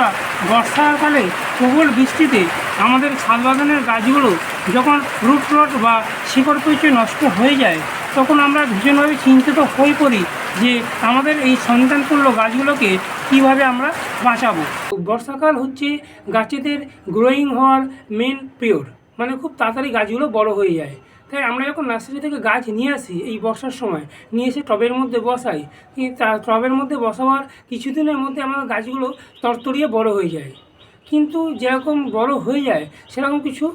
বন্ধুরা বর্ষাকালে প্রবল বৃষ্টিতে আমাদের ছাদ বাগানের গাছগুলো যখন রুট রট বা শিকড় পচে নষ্ট হয়ে যায়, তখন আমরা ভীষণভাবে চিন্তিত হয়ে পড়ি যে আমাদের এই সন্তানতুল্য গাছগুলোকে কীভাবে আমরা বাঁচাবো। বর্ষাকাল হচ্ছে গাছেদের গ্রোয়িং হওয়ার মেন পিরিয়ড মানে খুব তাড়াতাড়ি গাছগুলো বড় হয়ে যায়। তাই আমরা যখন নার্সারি থেকে গাছ নিয়ে আসি এই বর্ষার সময়, নিয়ে এসে টবের মধ্যে বসাই টবের মধ্যে বসাবার কিছুদিনের মধ্যে আমাদের গাছগুলো তরতরিয়ে বড় হয়ে যায়। কিন্তু যেরকম বড় হয়ে যায়, সেরকম কিছু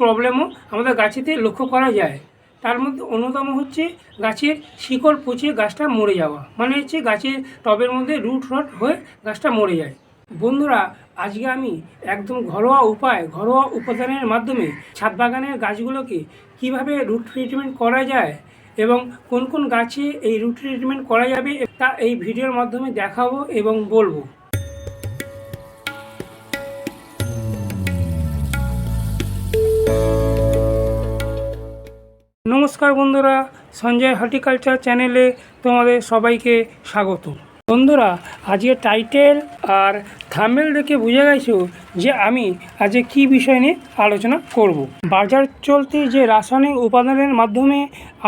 প্রবলেমও আমাদের গাছেতে লক্ষ্য করা যায়। তার মধ্যে অন্যতম হচ্ছে গাছের শিকড় পচে গাছটা মরে যাওয়া। মানে হচ্ছে গাছের টবের মধ্যে রুট রট হয়ে গাছটা মরে যায়। বন্ধুরা, আজকে আমি একদম ঘরোয়া উপায়, ঘরোয়া উপাদানের মাধ্যমে ছাদ বাগানের গাছগুলোকে কীভাবে রুট ট্রিটমেন্ট করা যায় এবং কোন কোন গাছে এই রুট ট্রিটমেন্ট করা যাবে, তা এই ভিডিওর মাধ্যমে দেখাবো এবং বলব। নমস্কার বন্ধুরা, সঞ্জয় হর্টিকালচার চ্যানেলে তোমাদের সবাইকে স্বাগত। বন্ধুরা, আজকে টাইটেল আর থামেল দেখে বুঝে গেছো যে আমি আজকে কী বিষয় নিয়ে আলোচনা করব। বাজার চলতি যে রাসায়নিক উপাদানের মাধ্যমে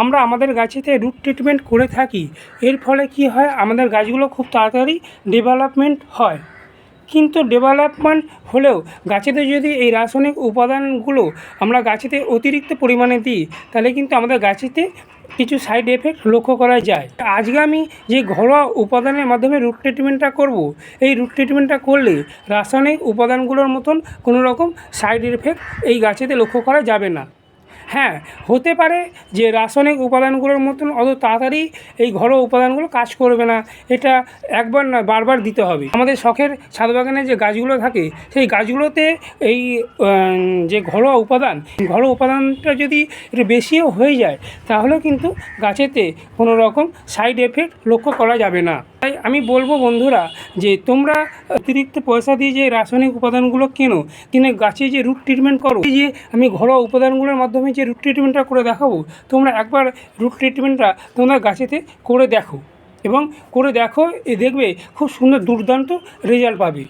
আমরা আমাদের গাছেতে রুট ট্রিটমেন্ট করে থাকি, এর ফলে কি হয় আমাদের গাছগুলো খুব তাড়াতাড়ি ডেভেলপমেন্ট হয় কিন্তু ডেভেলপমেন্ট হলেও গাছেতে যদি এই রাসায়নিক উপাদানগুলো আমরা গাছেতে অতিরিক্ত পরিমাণে দিই, তাহলে কিন্তু আমাদের গাছেতে কিছু সাইড এফেক্ট লক্ষ্য করা যায়। আজকে আমি যে ঘরোয়া উপাদানের মাধ্যমে রুট ট্রিটমেন্টটা করব, এই রুট ট্রিটমেন্টটা করলে রাসায়নিক উপাদানগুলোর মতন কোনো রকম সাইড এফেক্ট এই গাছেতে লক্ষ্য করা যাবে না। হ্যাঁ হতে পারে যে রাসায়নিক উপাদানগুলোর মতন অত তাড়াতাড়ি এই ঘরোয়া উপাদানগুলো কাজ করবে না। এটা একবার না বারবার দিতে হবে। আমাদের শখের ছাদ বাগানে যে গাছগুলো থাকে, সেই গাছগুলোতে এই যে ঘরোয়া উপাদান, ঘরোয়া উপাদানটা যদি একটু বেশিও হয়ে যায়, তাহলেও কিন্তু গাছেতে কোনো রকম সাইড এফেক্ট লক্ষ্য করা যাবে না। তাই আমি বলব বন্ধুরা যে তোমরা অতিরিক্ত পয়সা দিয়ে যে রাসায়নিক উপাদানগুলো কেনো, কিনে গাছে যে রুট ট্রিটমেন্ট করো, এই যে আমি ঘরোয়া উপাদানগুলোর মাধ্যমে যে রুট ট্রিটমেন্টটা করে দেখাবো, তোমরা একবার রুট ট্রিটমেন্টটা তোমরা গাছেতে করে দেখো এবং করে দেখো, এ দেখবে খুব সুন্দর দুর্দান্ত রেজাল্ট পাবে।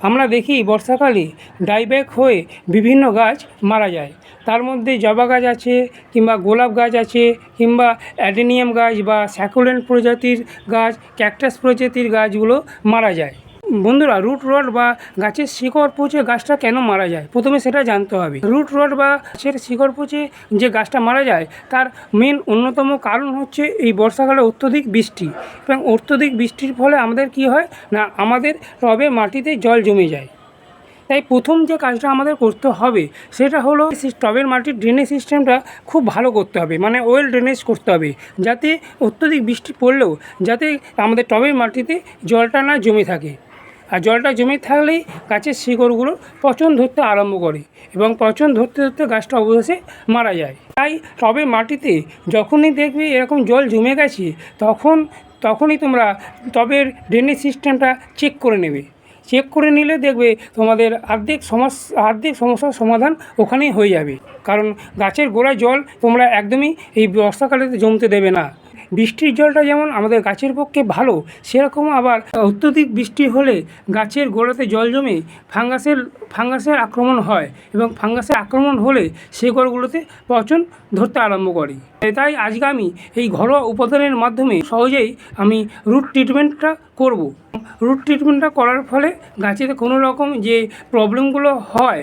আমরা দেখি বর্ষাকালে ডাইব্যাক হয়ে বিভিন্ন গাছ মারা যায়। তার মধ্যে জবা গাছ আছে, কিংবা গোলাপ গাছ আছে, কিংবা অ্যাডেনিয়াম গাছ বা স্যাকুলেন্ট প্রজাতির গাছ ক্যাকটাস প্রজাতির গাছগুলো মারা যায়। বন্ধুরা রুট রড বা গাছের শিকড় পচে গাছটা কেন মারা যায়? প্রথমে সেটা জানতে হবে। রুট রড বা গাছের শিকড় পচে যে গাছটা মারা যায়, তার মেন অন্যতম কারণ হচ্ছে এই বর্ষাকালে অত্যধিক বৃষ্টি। এবং অত্যধিক বৃষ্টির ফলে আমাদের কি হয় না, আমাদের টবে মাটিতে জল জমে যায়। তাই প্রথম যে কাজটা আমাদের করতে হবে, সেটা হলো টবের মাটির ড্রেনেজ সিস্টেমটা খুব ভালো করতে হবে। মানে ওয়েল ড্রেনেজ করতে হবে, যাতে অত্যধিক বৃষ্টি পড়লেও যাতে আমাদের টবের মাটিতে জলটা না জমে থাকে। আর জলটা জমে থাকলেই গাছের শিকড়গুলো পচন ধরতে আরম্ভ করে এবং পচন ধরতে ধরতে গাছটা অবশেষে মারা যায়। তাই টবে মাটিতে যখনই দেখবে এরকম জল জমে গেছে, তখন, তখনই তোমরা টবের ড্রেনেজ সিস্টেমটা চেক করে নেবে। চেক করে নিলে দেখবে তোমাদের আর্ধেক সমস্যা আর্ধেক সমস্যার সমাধান ওখানেই হয়ে যাবে। কারণ গাছের গোড়ায় জল তোমরা একদমই এই বর্ষাকালেতে জমতে দেবে না। বৃষ্টির জলটা যেমন আমাদের গাছের পক্ষে ভালো সেরকম আবার অত্যধিক বৃষ্টি হলে গাছের গোড়াতে জল জমে ফাঙ্গাসের ফাঙ্গাসের আক্রমণ হয় এবং ফাঙ্গাসের আক্রমণ হলে শিকড়গুলোতে পচন ধরতে আরম্ভ করে তাই আজকে আমি এই ঘরোয়া উপাদানের মাধ্যমে সহজেই আমি রুট ট্রিটমেন্টটা করব। রুট ট্রিটমেন্টটা করার ফলে গাছেতে কোনো রকম যে প্রবলেমগুলো হয়,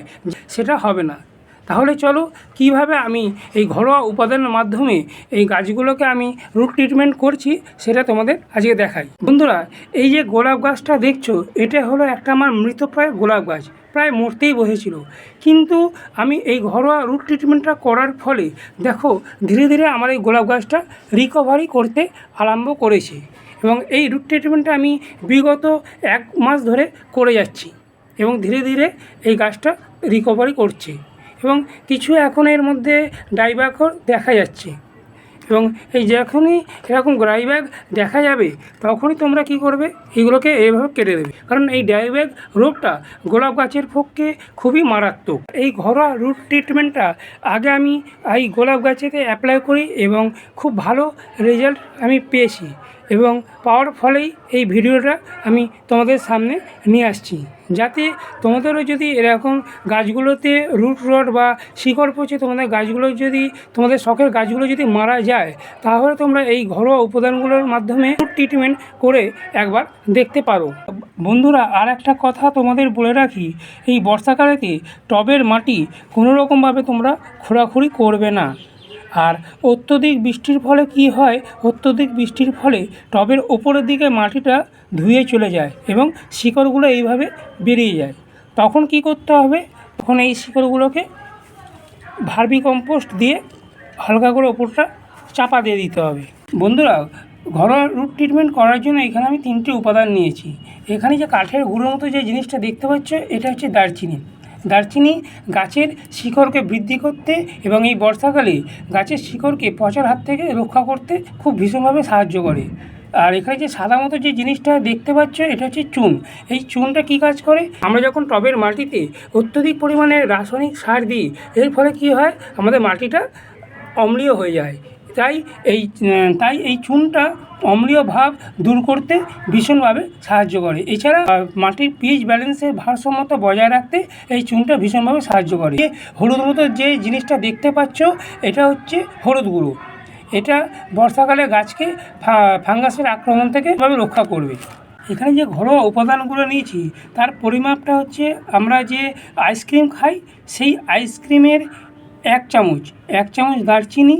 সেটা হবে না তাহলে চলো, কীভাবে আমি এই ঘরোয়া উপাদানের মাধ্যমে এই গাছগুলোকে আমি রুট ট্রিটমেন্ট করছি সেটা তোমাদের আজকে দেখাই। বন্ধুরা, এই যে গোলাপ গাছটা দেখছ, এটা হলো একটা আমার মৃতপ্রায় গোলাপ গাছ, প্রায় মরতেই বসেছিল। কিন্তু আমি এই ঘরোয়া রুট ট্রিটমেন্টটা করার ফলে, দেখো, ধীরে ধীরে আমার এই গোলাপ গাছটা রিকভারি করতে আরম্ভ করেছে এবং এই রুট ট্রিটমেন্টটা আমি বিগত এক মাস ধরে করে যাচ্ছি এবং ধীরে ধীরে এই গাছটা রিকভারি করছে। এবং কিছু এখন এর মধ্যে ডাইব্যাকও দেখা যাচ্ছে। এবং এই যখনই এরকম ড্রাইব্যাগ দেখা যাবে, তখনই তোমরা কি করবে? এগুলোকে এইভাবে কেটে দেবে। কারণ এই ড্রাইব্যাগ রোগটা গোলাপ গাছের পক্ষে খুবই মারাত্মক। এই ঘরোয়া রুট ট্রিটমেন্টটা আগে আমি এই গোলাপ গাছেতে অ্যাপ্লাই করি এবং খুব ভালো রেজাল্ট আমি পেয়েছি। এবং পাওয়ার ফলেই এই ভিডিওটা আমি তোমাদের সামনে নিয়ে আসছি। যাতে তোমাদেরও যদি এরকম গাছগুলোতে রুট রড বা শিকড় পচে তোমাদের গাছগুলো যদি, তোমাদের শখের গাছগুলো যদি মারা যায়, তাহলে তোমরা এই ঘরোয়া উপাদানগুলোর মাধ্যমে ট্রিটমেন্ট করে একবার দেখতে পারো। বন্ধুরা আর একটা কথা তোমাদের বলে রাখি, এই বর্ষাকালেতে টবের মাটি কোনো রকমভাবে তোমরা খোঁড়াখুড়ি করবে না। আর অত্যধিক বৃষ্টির ফলে কি হয়? অত্যধিক বৃষ্টির ফলে টবের ওপরের দিকে মাটিটা ধুয়ে চলে যায় এবং শিকড়গুলো এইভাবে বেরিয়ে যায়। তখন কি করতে হবে? তখন এই শিকড়গুলোকে ভার্মি কম্পোস্ট দিয়ে হালকা করে ওপরটা চাপা দিয়ে দিতে হবে। বন্ধুরা, ঘরোয়া রুট ট্রিটমেন্ট করার জন্য এখানে আমি তিনটে উপাদান নিয়েছি। এখানে যে কাঠের গুঁড়োর মতো যে জিনিসটা দেখতে পাচ্ছ, এটা হচ্ছে দারচিনি। দারচিনি গাছের শিকড়কে বৃদ্ধি করতে এবং এই বর্ষাকালে গাছের শিকড়কে পচার হাত থেকে রক্ষা করতে খুব ভীষণভাবে সাহায্য করে। আর এখানে যে সাদা মতো যে জিনিসটা দেখতে পাচ্ছ, এটা হচ্ছে চুন। এই চুনটা কি কাজ করে? আমরা যখন টবের মাটিতে অত্যধিক পরিমাণে রাসায়নিক সার দিই, এর ফলে কি হয়? আমাদের মাটিটা অম্লীয় হয়ে যায়। তাই এই তাই এই চুনটা অম্লীয় ভাব দূর করতে ভীষণভাবে সাহায্য করে। এছাড়া মাটির পিএইচ ব্যালেন্সের ভারসাম্যতা বজায় রাখতে এই চুনটা ভীষণভাবে সাহায্য করে। হলুদ মতো যে জিনিসটা দেখতে পাচ্ছ, এটা হচ্ছে হলুদ গুঁড়ো। এটা বর্ষাকালে গাছকে ফাঙ্গাসের আক্রমণ থেকে ভাবে রক্ষা করবে। এখানে যে ঘরোয়া উপাদানগুলো নিয়েছি, তার পরিমাপটা হচ্ছে আমরা যে আইসক্রিম খাই, সেই আইসক্রিমের এক চামচ এক চামচ দারচিনি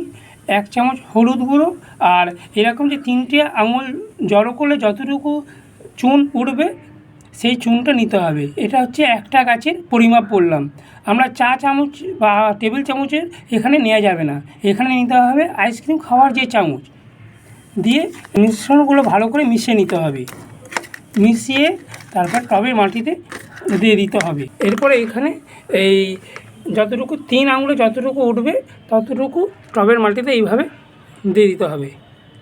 এক চামচ হলুদ গুঁড়ো আর এরকম যে তিনটে আঙুল জড়ো করলে যতটুকু চুন উঠবে, সেই চুনটা নিতে হবে। এটা হচ্ছে একটা গাছের পরিমাপ বললাম। আমরা চা চামচ বা টেবিল চামচের এখানে নেওয়া যাবে না। এখানে নিতে হবে আইসক্রিম খাওয়ার যে চামচ। দিয়ে মিশ্রণগুলো ভালো করে মিশিয়ে নিতে হবে। মিশিয়ে তারপর টবে মাটিতে দিয়ে দিতে হবে। এরপরে এখানে এই যতটুকু তিন আঙুলে যতটুকু উঠবে, ততটুকু টবের মাটিতে এইভাবে দিয়ে দিতে হবে।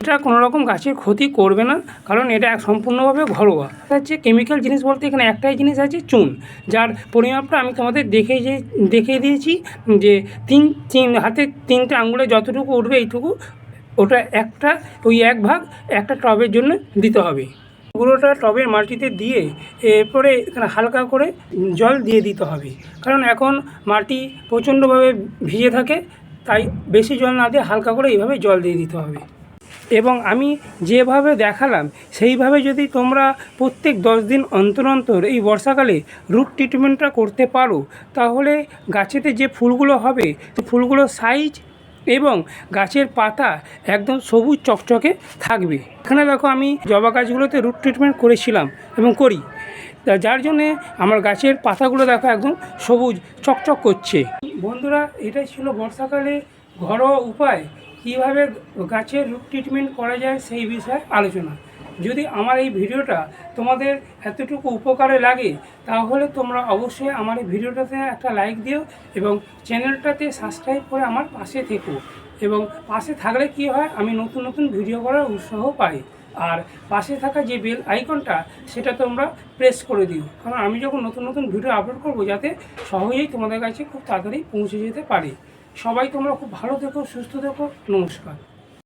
এটা কোনো রকম গাছের ক্ষতি করবে না, কারণ এটা এক সম্পূর্ণভাবে ঘরোয়া। হচ্ছে কেমিক্যাল জিনিস বলতে এখানে একটাই জিনিস আছে, চুন। যার পরিমাপটা আমি তোমাদের দেখে যে, দেখিয়ে দিয়েছি যে তিন তিন, হাতে তিনটে আঙুলে যতটুকু উঠবে এইটুকু, ওটা একটা, ওই এক ভাগ একটা টবের জন্য দিতে হবে। গুঁড়োটা টবের মাটিতে দিয়ে এরপরে এখানে হালকা করে জল দিয়ে দিতে হবে। কারণ এখন মাটি প্রচণ্ডভাবে ভিজে থাকে, তাই বেশি জল না দিয়ে হালকা করে এইভাবে জল দিয়ে দিতে হবে। এবং আমি যেভাবে দেখালাম, সেইভাবে যদি তোমরা প্রত্যেক দশ দিন অন্তর অন্তর এই বর্ষাকালে রুট ট্রিটমেন্টটা করতে পারো, তাহলে গাছেতে যে ফুলগুলো হবে ফুলগুলোর সাইজ এবং গাছের পাতা একদম সবুজ চকচকে থাকবে। এখানে দেখো আমি জবা গাছগুলোতে রুট ট্রিটমেন্ট করেছিলাম এবং করি। যার জন্যে আমার গাছের পাতাগুলো দেখো একদম সবুজ চকচক করছে। বন্ধুরা, এটাই ছিল বর্ষাকালে ঘরোয়া উপায় কীভাবে গাছের রুট ট্রিটমেন্ট করা যায় সেই বিষয়ে আলোচনা। যদি আমার এই ভিডিওটা তোমাদের এতটুকু উপকারে লাগে, তাহলে তোমরা অবশ্যই আমার এই ভিডিওটাতে একটা লাইক দিও এবং চ্যানেলটাতে সাবস্ক্রাইব করে আমার পাশে থেকো। এবং পাশে থাকলে কি হয়, আমি নতুন নতুন ভিডিও করার উৎসাহ পাই। আর পাশে থাকা যে বেল আইকনটা সেটা তোমরা প্রেস করে দিও। কারণ আমি যখন নতুন নতুন ভিডিও আপলোড করব, যাতে সহজেই তোমাদের কাছে খুব তাড়াতাড়ি পৌঁছে যেতে পারে। সবাই তোমরা খুব ভালো থেকো, সুস্থ থেকো, নমস্কার।